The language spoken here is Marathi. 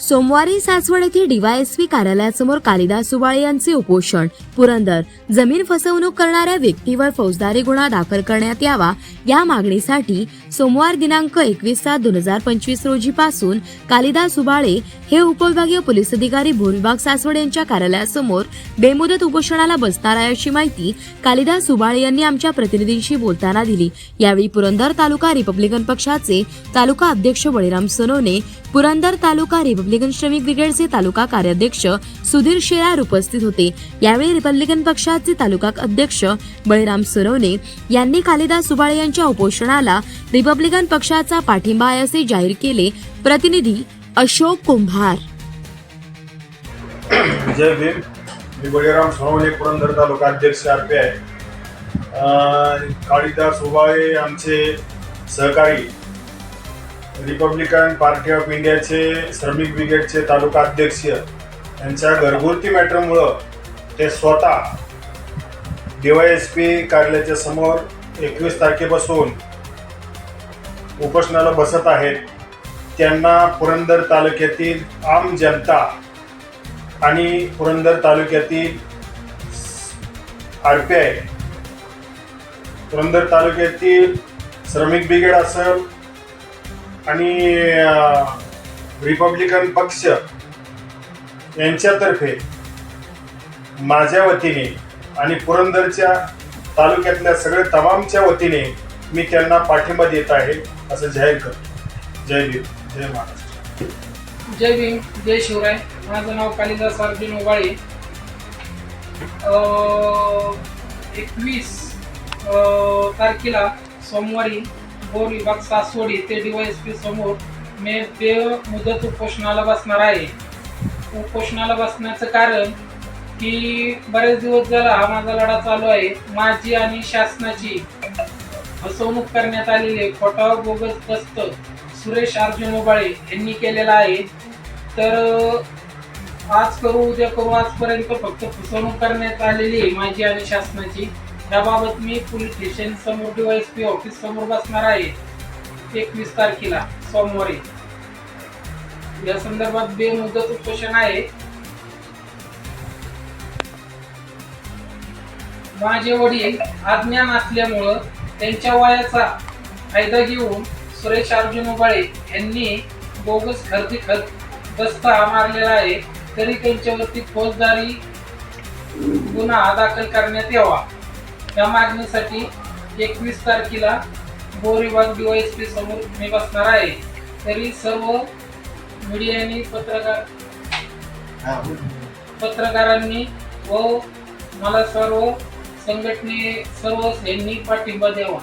सोमवारी सासवड येथे डीवायएसपी कार्यालयासमोर कालिदास सुबाळे यांचे उपोषण. पुरंदर जमीन फसवणूक करणाऱ्या व्यक्तीवर फौजदारी गुन्हा दाखल करण्यात यावा या मागणीसाठी सोमवार दिनांक एकवीस सात दोन हजार पंचवीस रोजीपासून कालिदास सुबाळे हे उपविभागीय पोलीस अधिकारी भूविभाग सासवड यांच्या कार्यालयासमोर बेमुदत उपोषणाला बसणार आहे अशी माहिती कालिदास सुबाळे यांनी आमच्या प्रतिनिधींशी बोलताना दिली. यावेळी पुरंदर तालुका रिपब्लिकन पक्षाचे तालुका अध्यक्ष बळीराम सनोने पुरंदर तालुका रिपब्लिकन श्रमिक ब्रिगेडचे तालुका कार्याध्यक्ष सुधीर शेलार उपस्थित होते. यावेळी रिपब्लिकन पक्षाचे तालुका अध्यक्ष बळीराम सुरवणे यांनी कालिदास सुबाळे यांच्या उपोषणाला रिपब्लिकन पक्षाचा पाठिंबा आहे असे जाहीर केले. प्रतिनिधी अशोक कुंभार. जय भीम. मी बळीराम सोनवणे पुरंदर तालुका अध्यक्ष आर पी आहे काळीदास उबाळे आमचे सहकारी रिपब्लिकन पार्टी ऑफ इंडियाचे श्रमिक ब्रिगेडचे तालुका अध्यक्ष यांच्या घरगुती मॅटरमुळं ते स्वतः डीवायएसपी कार्यालयाच्या समोर एकवीस तारखेपासून उपोषणाला बसत आहेत. त्यांना पुरंदर तालुक्यातील आम जनता आणि पुरंदर तालुक्यातील आर पी आय पुरंदर तालुक्यातील श्रमिक ब्रिगेड असेल आणि रिपब्लिकन पक्ष यांच्यातर्फे माझ्या वतीने आणि पुरंदरच्या तालुक्यातल्या सगळ्या तमामच्या वतीने मी त्यांना पाठिंबा देत आहे असं जाहीर करतो. जय भीम जय महाराष्ट्र. जय भीम जय शिवराय. माझं नाव कालिदास अर्जुन ओबाळे. एकवीस तारखेला सोमवारी भोर विभाग सासवड ते डीवायएसपी समोर मी ते मुदत उपोषणाला बसणार आहे. उपोषणाला बसण्याचं कारण की बरेच दिवस झाला हा माझा लढा चालू आहे. माझी आणि शासनाची फसवणूक करण्यात आलेली आहे. खोटा बोगस दस्त सुरेश अर्जुन ओबाळे यांनी केलेला आहे. तर आज करू उद्या करू आजपर्यंत फक्त फसवणूक करण्यात आलेली आहे माझी आणि शासनाची. त्याबाबत मी पोलीस स्टेशन समोर डीवायएसपी ऑफिस समोर बसणार आहे. एकवीस तारखेला सोमवारी. या संदर्भात बेमुदत उपोषण आहे. माझे वडील अज्ञान असल्यामुळं त्यांच्या वयाचा फायदा घेऊन सुरेश अर्जुन उबाळे यांनी बोगस खरेदी खत दस्ता मारलेला आहे. तरी त्यांच्यावरती फौजदारी गुन्हा दाखल करण्यात यावा. त्या मागणीसाठी एकवीस तारखेला बोर विभाग डीवायएसपी समोर मी बसणार आहे. तरी सर्व मीडियानी पत्रकार पत्रकारांनी व मला सर्व संघटने सर्व यांनी पाठिंबा द्यावा.